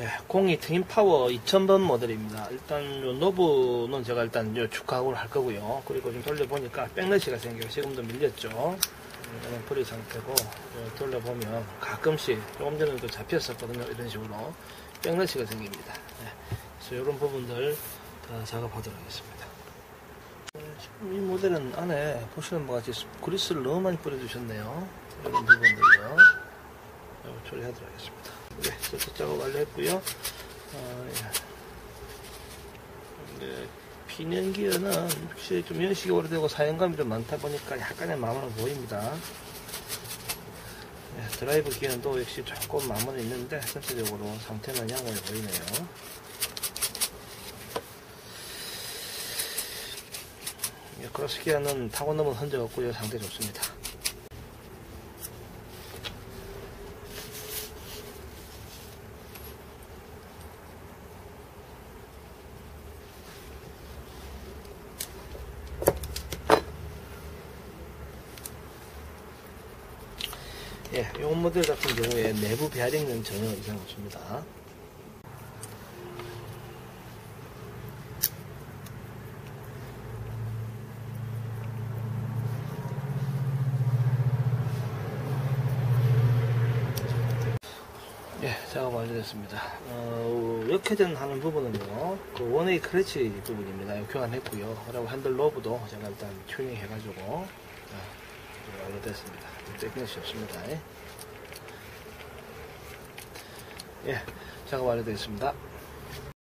네, 공이 트윈 파워 2000번 모델입니다. 일단 요 노브는 제가 일단 요 축하하고 할 거고요. 그리고 좀 돌려보니까 백러시가 생겨요. 지금도 밀렸죠. 이거는 뿌리 상태고 요 돌려보면 가끔씩 조금 전에도 잡혔었거든요. 이런 식으로 백러시가 생깁니다. 네, 그래서 이런 부분들 다 작업하도록 하겠습니다. 네, 지금 이 모델은 안에 보시는 바와 같이 그리스를 너무 많이 뿌려주셨네요. 이런 부분들요. 처리하도록 하겠습니다. 네, 세트 작업 완료했고요. 어, 예. 네, 피년 기어는 확실히 좀 연식이 오래되고 사용감이 좀 많다 보니까 약간의 마모는 보입니다. 네, 드라이브 기어도 역시 조금 마모는 있는데 전체적으로 상태는 양호해 보이네요. 예, 크로스 기어는 타고 넘은 흔적 없고요. 상태 좋습니다. 예, 이 모델 같은 경우에 내부 베어링은 전혀 이상 없습니다. 예, 작업 완료됐습니다. 어, 역회전 하는 부분은요, 그 원웨이 크래치 부분입니다. 교환했고요. 그리고 핸들 로브도 제가 일단 튜닝 해가지고, 어, 완료됐습니다. 떼기시 없습니다. 예, 작업 완료됐습니다.